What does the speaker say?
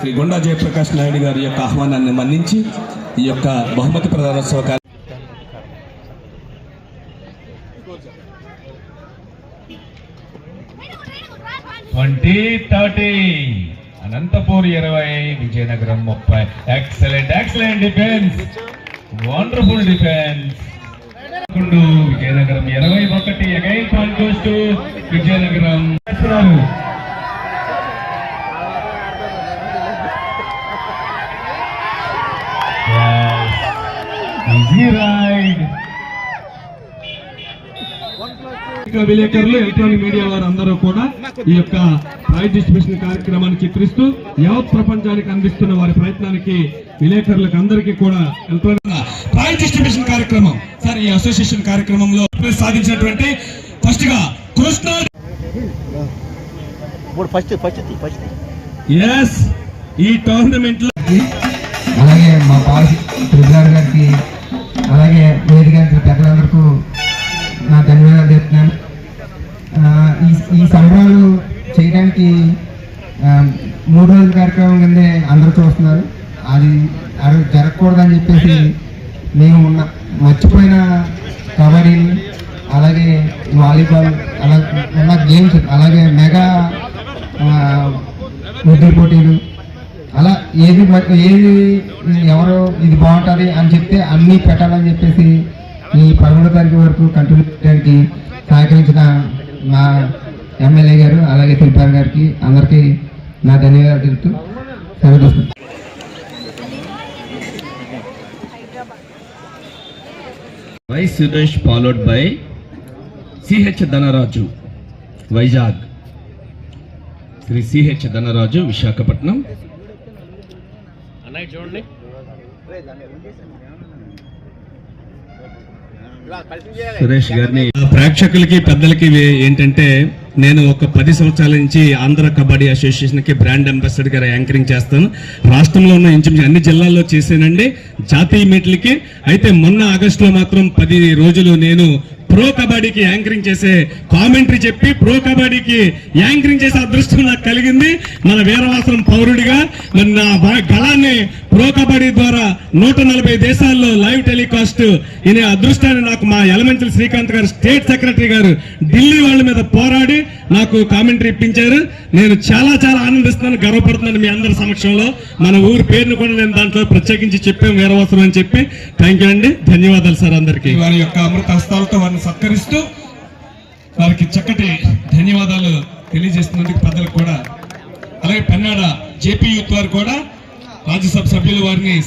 శ్రీ గుండా జయప్రకాష్ నాయుడు గారి యొక్క ఆహ్వానాన్ని మన్నించి ఈ యొక్క బహుమతి ప్రదానోత్సవ ట్వంటీ థర్టీ అనంతపూర్ ఇరవై విజయనగరం ముప్పై. Excellent excellent defence wonderful defence Vizianagaram ఇరవై ఒకటి అగైన్ పాయింట్ విజయనగరం. విలేకరులు ఎలక్ట్రానిక్ మీడియా వారు అందరూ కూడా ఈ యొక్క ప్రైజ్ డిస్ట్రిబ్యూషన్ కార్యక్రమాన్ని చిత్రిస్తూ యావత్ ప్రపంచానికి అందిస్తున్న వారి ప్రయత్నానికి విలేకరులకు అందరికీ కూడా ఎలక్ట్రానిక్ ప్రైజ్ డిస్ట్రిబ్యూషన్ కార్యక్రమం సార్ ఈ అసోసియేషన్ కార్యక్రమంలో సాధించినటువంటి ఫస్ట్గా కృష్ణ ఇప్పుడు ఫస్ట్ ఫస్ట్ తీ, ఫస్ట్ తీ. ఎస్ ఈ టోర్నమెంట్లో అలాగే మా పాలసీ గారికి వేదిక పెద్దలందరికీ నా ధన్యవాదాలు చెప్తున్నాను ఈ ఈ సంబరాలు చేయడానికి మూడు రోజుల కార్యక్రమం కిందే అందరూ చూస్తున్నారు. అది అది జరగకూడదని చెప్పేసి మేము ఉన్న మర్చిపోయిన కబడ్డీ అలాగే వాలీబాల్ అలా ఉన్న గేమ్స్ అలాగే మెగా ఆ, ముద్దుల పోటీలు అలా ఏది ఏది ఎవరు ఇది బాగుంటుంది అని చెప్తే అన్నీ పెట్టాలని చెప్పేసి ఈ పదమూడో తారీఖు వరకు కంటిన్యూ చేయడానికి సహకరించిన మా ఎమ్మెల్యే గారు అలాగే తిరుపతి గారికి అందరికీ నా ధన్యవాదాలు తెలుపుతూ సెలవు Y Suresh followed by CH Dhanaraju Vizag. Shri CH Dhanaraju Visakhapatnam. Suresh గారిని ప్రేక్షకులకి పెద్దలకి ఏంటంటే నేను ఒక పది సంవత్సరాల నుంచి ఆంధ్ర కబడ్డీ అసోసియేషన్కి బ్రాండ్ అంబాసిడర్ గారు యాంకరింగ్ చేస్తాను. రాష్ట్రంలో ఉన్న ఇంచుమించు అన్ని జిల్లాల్లో చేశానండి. జాతీయ మీట్లకి. అయితే మొన్న ఆగస్టులో మాత్రం పది రోజులు నేను ప్రో కబడ్డీకి యాంకరింగ్ చేసే కామెంటరీ చెప్పి ప్రో కబడ్డీకి యాంకరింగ్ చేసే అదృష్టం నాకు కలిగింది. మన వీరవాసనం పౌరుడిగా మరి నా గళాన్ని ప్రో కబడ్డీ ద్వారా నూట నలభై దేశాల్లో లైవ్ టెలికాస్ట్ ఇనే అదృష్టాన్ని నాకు మా ఎలమెంటల్ శ్రీకాంత్ గారు స్టేట్ సెక్రటరీ గారు ఢిల్లీ వాళ్ళ మీద పోరాడి నాకు కామెంటరీ ఇప్పించారు. నేను చాలా చాలా ఆనందిస్తున్నాను గర్వపడుతున్నాను మీ అందరి సమక్షంలో. మన ఊరి పేరును కూడా నేను దాంట్లో ప్రత్యేకించి చెప్పాం వీరవాసనం అని చెప్పి. థ్యాంక్ యూ అండి. ధన్యవాదాలు సార్ అందరికీ. వారి యొక్క అమృత హస్తాలతో వారిని సత్కరిస్తూ వారికి చక్కటి ధన్యవాదాలు తెలియజేస్తున్నందుకు పెద్దలకు కూడా. అలాగే పెన్నాడ జేపీ యూత్ వారు కూడా రాజ్యసభ సభ్యులు వారిని